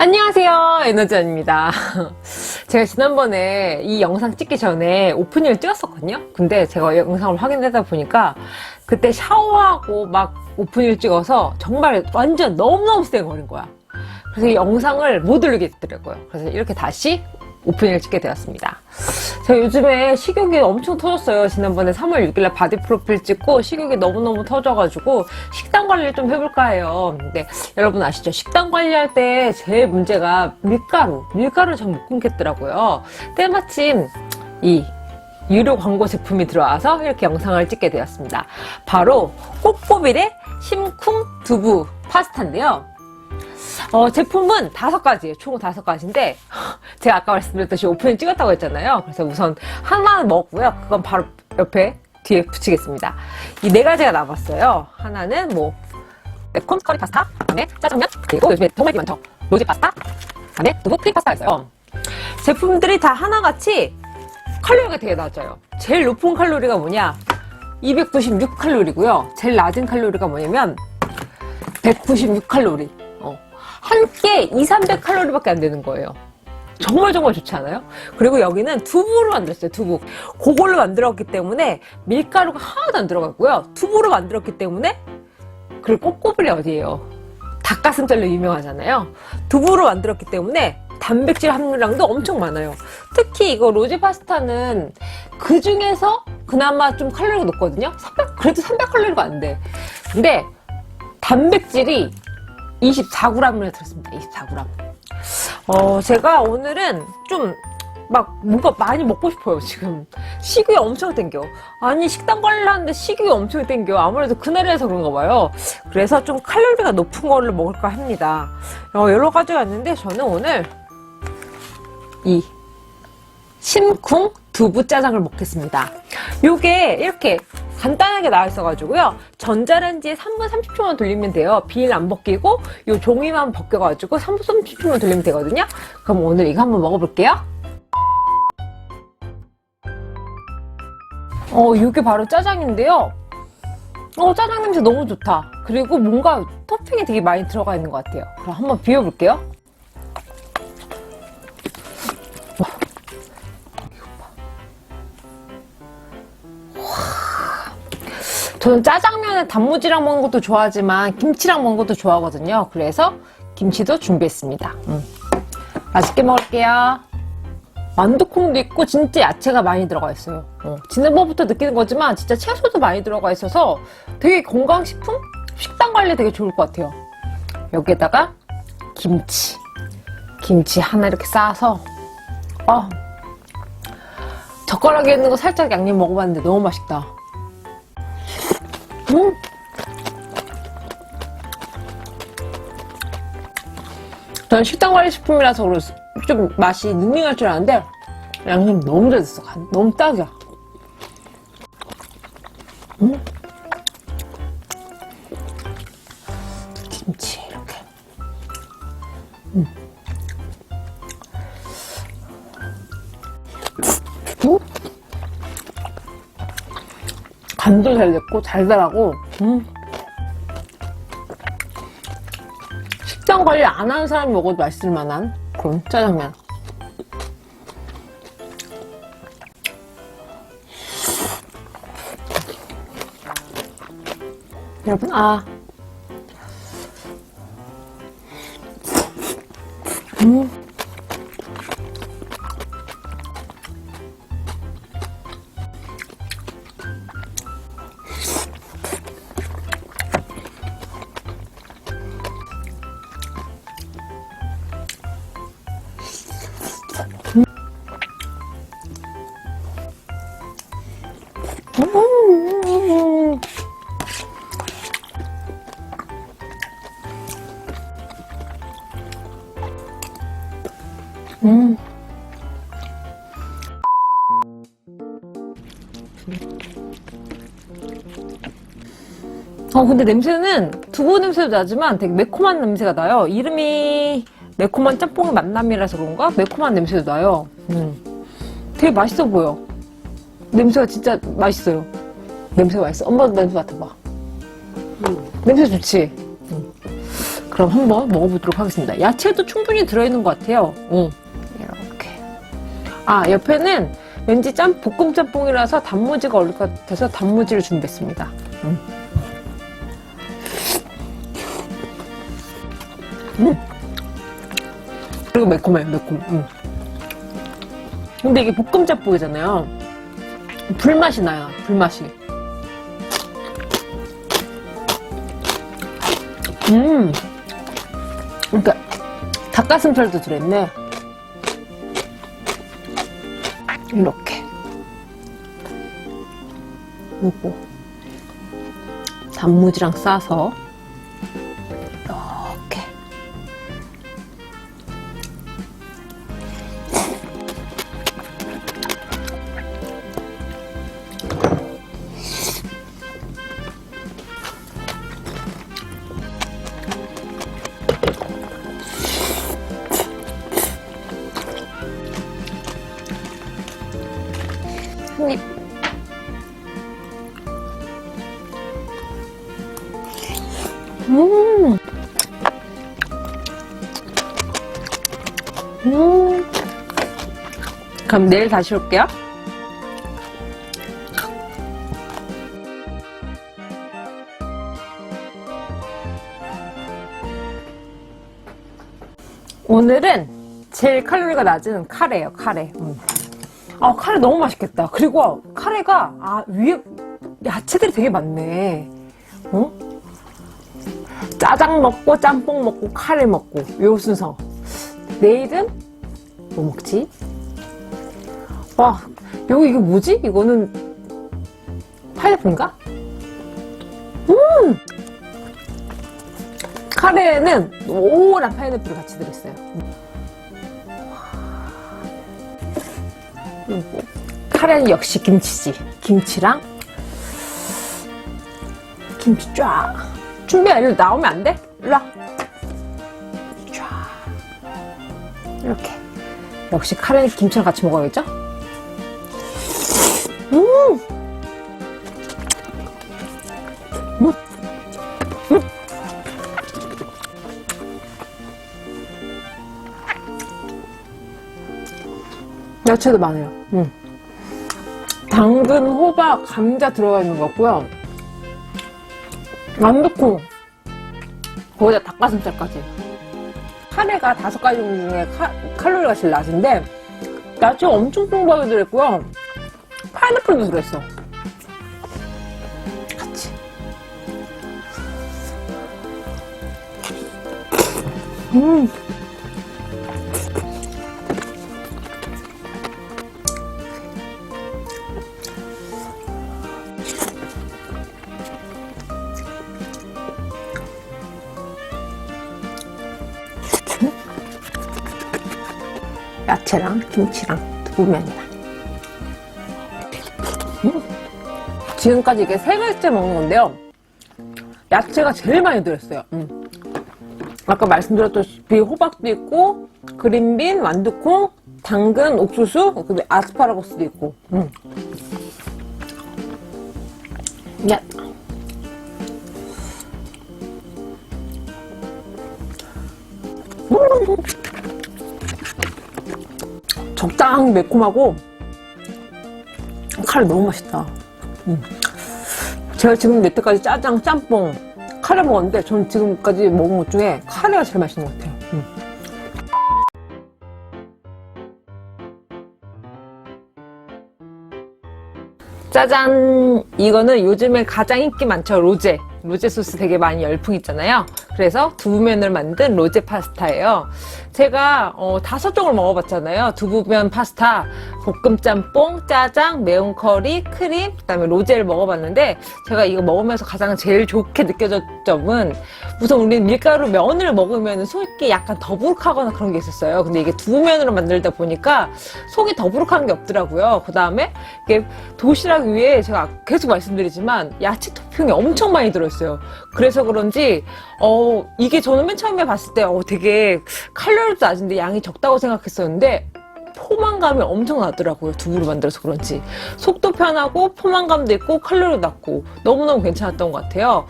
안녕하세요. 에너지원입니다. 제가 지난번에 이 영상 찍기 전에 오프닝을 찍었었거든요. 근데 제가 영상을 확인하다 보니까 그때 샤워하고 막 오프닝을 찍어서 정말 완전 너무너무 쌩거린 거야. 그래서 이 영상을 못 올리게 됐더라고요. 그래서 이렇게 다시 오프닝을 찍게 되었습니다 제가 요즘에 식욕이 엄청 터졌어요. 지난번에 3월 6일날 바디 프로필 찍고 식욕이 너무너무 터져가지고 식단 관리를 좀 해볼까 해요. 근데 여러분 아시죠? 식단 관리할 때 제일 문제가 밀가루. 밀가루를 잘못 끊겠더라고요. 때마침 이 유료 광고 제품이 들어와서 이렇게 영상을 찍게 되었습니다. 바로 꼬꼬빌의 심쿵 두부 파스타인데요. 어, 제품은 다섯 가지예요. 총 다섯 가지인데 제가 아까 말씀드렸듯이 오프닝 찍었다고 했잖아요. 그래서 우선 하나는 먹었고요. 그건 바로 옆에 뒤에 붙이겠습니다. 이 네 가지가 남았어요. 하나는 뭐 매콤 커리 파스타, 그다음에 짜장면, 그리고 요즘에 정말 많죠. 로제 파스타, 그다음에 두부 크림 파스타가 있어요. 제품들이 다 하나같이 칼로리가 되게 낮아요. 제일 높은 칼로리가 뭐냐? 296칼로리고요. 제일 낮은 칼로리가 뭐냐면 196칼로리. 어. 한 끼에 2, 300칼로리밖에 안 되는 거예요. 정말 정말 좋지 않아요? 그리고 여기는 두부로 만들었어요, 두부. 그걸로 만들었기 때문에 밀가루가 하나도 안 들어갔고요. 두부로 만들었기 때문에 그리고 꼬꼬블이 어디예요? 닭가슴살로 유명하잖아요. 두부로 만들었기 때문에 단백질 함유량도 엄청 많아요. 특히 이거 로제 파스타는 그 중에서 그나마 좀 칼로리가 높거든요. 300, 그래도 300칼로리가 안 돼. 근데 단백질이 24g이나 들었습니다. 24g. 어, 제가 오늘은 좀 막 뭔가 많이 먹고 싶어요, 지금. 식욕이 엄청 땡겨. 아니, 식단 관리를 하는데 식욕이 엄청 땡겨. 아무래도 그날이라서 그런가 봐요. 그래서 좀 칼로리가 높은 거를 먹을까 합니다. 어, 여러 가지가 있는데 저는 오늘 이 심쿵 두부 짜장을 먹겠습니다. 요게 이렇게 간단하게 나와 있어가지고요. 전자레인지에 3분 30초만 돌리면 돼요. 비닐 안 벗기고 요 종이만 벗겨가지고 3분 30초만 돌리면 되거든요. 그럼 오늘 이거 한번 먹어볼게요. 어, 이게 바로 짜장인데요. 어, 짜장 냄새 너무 좋다. 그리고 뭔가 토핑이 되게 많이 들어가 있는 것 같아요. 그럼 한번 비워볼게요. 저는 짜장면에 단무지랑 먹는 것도 좋아하지만 김치랑 먹는 것도 좋아하거든요. 그래서 김치도 준비했습니다. 음. 맛있게 먹을게요. 만두콩도 있고 진짜 야채가 많이 들어가 있어요. 어, 지난번부터 느끼는 거지만 진짜 채소도 많이 들어가 있어서 되게 건강식품? 식단 관리 되게 좋을 것 같아요. 여기에다가 김치. 김치 하나 이렇게 싸서 어, 젓가락에 있는 거 살짝 양념 먹어봤는데 너무 맛있다. 음. 전 식단 관리 식품이라서 그좀 맛이 닝닝할 줄 알았는데 양념 너무 잘 됐어. 간- 너무 딱이야. 음. 간도 잘 됐고 달달하고 음. 식단 관리 안 하는 사람이 먹어도 맛있을 만한 그런 짜장면. 여러분, 아. 음. 음. 어, 근데 냄새는 두부 냄새도 나지만 되게 매콤한 냄새가 나요. 이름이 매콤한 짬뽕의 만남이라서 그런가? 매콤한 냄새도 나요. 음. 되게 맛있어 보여. 냄새가 진짜 맛있어요. 냄새가 맛있어. 엄마도 냄새 맡아봐. 냄새 좋지? 응. 그럼 한번 먹어보도록 하겠습니다. 야채도 충분히 들어있는 것 같아요. 응. 이렇게. 아, 옆에는 왠지 짬, 볶음 짬뽕이라서 단무지가 어울릴 것 같아서 단무지를 준비했습니다. 음. 음. 그리고 매콤해요, 매콤. 음. 근데 이게 볶음 짬뽕이잖아요. 불맛이 나요, 불맛이. 음. 그러니까 닭가슴살도 들어있네. 이렇게. 요거. 단무지랑 싸서. 음. 음. 그럼 내일 다시 올게요. 오늘은 제일 칼로리가 낮은 카레예요, 카레. 음. 아, 카레 너무 맛있겠다. 그리고 카레가, 아, 위에 야채들이 되게 많네. 어? 짜장 먹고, 짬뽕 먹고, 카레 먹고, 요 순서. 내일은 뭐 먹지? 와, 여기 이게 뭐지? 이거는 파인애플인가? 음! 카레에는 오란 파인애플이 같이 들었어요. 그리고 카레는 역시 김치지. 김치랑 김치 쫙. 준비야, 일로 나오면 안 돼? 일로 와. 쫙. 이렇게. 역시 카레는 김치랑 같이 먹어야겠죠? 음! 음! 야채도 많아요. 음. 당근, 호박, 감자 들어가 있는 것 같고요. 완두콩. 거기다 닭가슴살까지. 카레가 다섯 가지 중에 카, 칼로리가 제일 낮은데, 야채 엄청 풍부하게 들어있고요. 파인애플도 들어있어. 같이. 음. 김치랑 두부면이랑. 음. 지금까지 이게 세 가지째 먹는 건데요. 야채가 제일 많이 들었어요. 음. 아까 말씀드렸다시피 호박도 있고 그린빈, 완두콩, 당근, 옥수수, 그다음에 아스파라거스도 있고. 음. 야. 음. 적당히 매콤하고 카레 너무 맛있다. 음. 제가 지금 여태까지 짜장, 짬뽕, 카레 먹었는데 전 지금까지 먹은 것 중에 카레가 제일 맛있는 것 같아요. 음. 짜잔! 이거는 요즘에 가장 인기 많죠, 로제. 로제 소스 되게 많이 열풍 있잖아요. 그래서 두부면을 만든 로제 파스타예요. 제가 어, 다섯 종을 먹어봤잖아요. 두부면 파스타, 볶음 짬뽕, 짜장, 매운 커리, 크림, 그다음에 로제를 먹어봤는데 제가 이거 먹으면서 가장 제일 좋게 느껴졌 점은 우선 우리는 밀가루 면을 먹으면 속이 약간 더부룩하거나 그런 게 있었어요. 근데 이게 두부면으로 만들다 보니까 속이 더부룩한 게 없더라고요. 그 다음에 이게 도시락 위에 제가 계속 말씀드리지만 야채 토핑이 엄청 많이 들어있어요. 그래서 그런지 어 이게 저는 맨 처음에 봤을 때 어, 되게 칼로리도 낮은데 양이 적다고 생각했었는데 포만감이 엄청 나더라고요. 두부로 만들어서 그런지. 속도 편하고 포만감도 있고 칼로리도 낮고 너무너무 괜찮았던 것 같아요.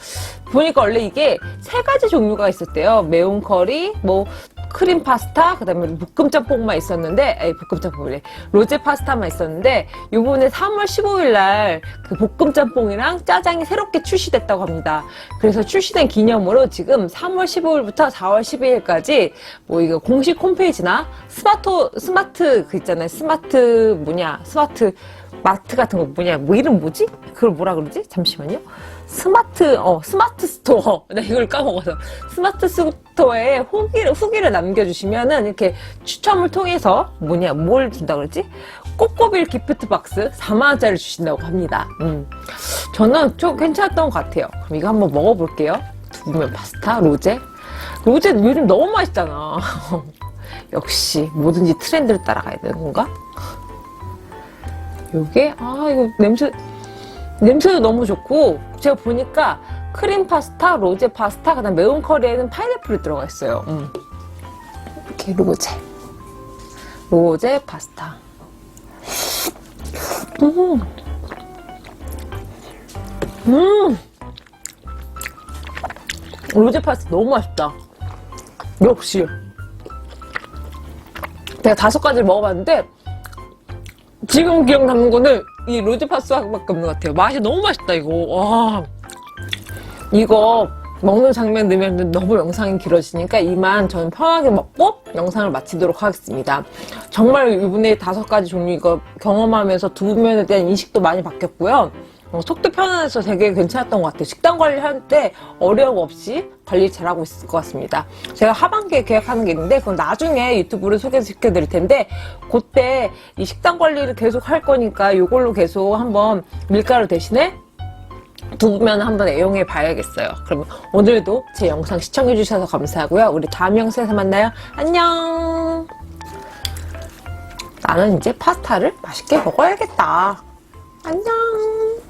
보니까 원래 이게 세 가지 종류가 있었대요. 매운 커리, 뭐 크림 파스타, 그 다음에 볶음 짬뽕만 있었는데, 에이, 볶음 짬뽕이래. 로제 파스타만 있었는데, 요번에 3월 15일 날 그 볶음 짬뽕이랑 짜장이 새롭게 출시됐다고 합니다. 그래서 출시된 기념으로 지금 3월 15일부터 4월 12일까지 뭐 이거 공식 홈페이지나 스마트, 스마트 그 있잖아요. 스마트 뭐냐, 스마트 마트 같은 거 뭐냐, 뭐 이름 뭐지? 그걸 뭐라 그러지? 잠시만요. 스마트, 어, 스마트 스토어. 나 이걸 까먹어서. 스마트 스토어에 후기를, 후기를 남겨주시면은 이렇게 추첨을 통해서 뭐냐, 뭘 준다 그러지? 꼬꼬빌 기프트 박스 4만 원짜리 주신다고 합니다. 음. 저는 좀 괜찮았던 것 같아요. 그럼 이거 한번 먹어볼게요. 두부면 파스타, 로제. 로제 요즘 너무 맛있잖아. 역시 뭐든지 트렌드를 따라가야 되는 건가? 요게, 아, 이거 냄새, 냄새도 너무 좋고 제가 보니까 크림 파스타, 로제 파스타, 그다음 매운 커리에는 파인애플이 들어가 있어요. 음. 이렇게 로제, 로제 파스타. 음, 음, 로제 파스타 너무 맛있다. 역시 내가 다섯 가지를 먹어봤는데 지금 기억 남는 거는 이 로즈 파스타밖에 없는 것 같아요. 맛이 너무 맛있다, 이거. 와. 이거 먹는 장면 넣으면 너무 영상이 길어지니까 이만 저는 편하게 먹고 영상을 마치도록 하겠습니다. 정말 이번에 다섯 가지 종류 이거 경험하면서 두부면에 대한 인식도 많이 바뀌었고요. 어, 속도 편안해서 되게 괜찮았던 것 같아요. 식단 관리할 때 어려움 없이 관리 잘하고 있을 것 같습니다. 제가 하반기에 계획하는 게 있는데 그건 나중에 유튜브를 소개시켜 드릴 텐데 그때 이 식단 관리를 계속 할 거니까 이걸로 계속 한번 밀가루 대신에 두부면 한번 애용해 봐야겠어요. 그러면 오늘도 제 영상 시청해 주셔서 감사하고요. 우리 다음 영상에서 만나요. 안녕. 나는 이제 파스타를 맛있게 먹어야겠다. 안녕.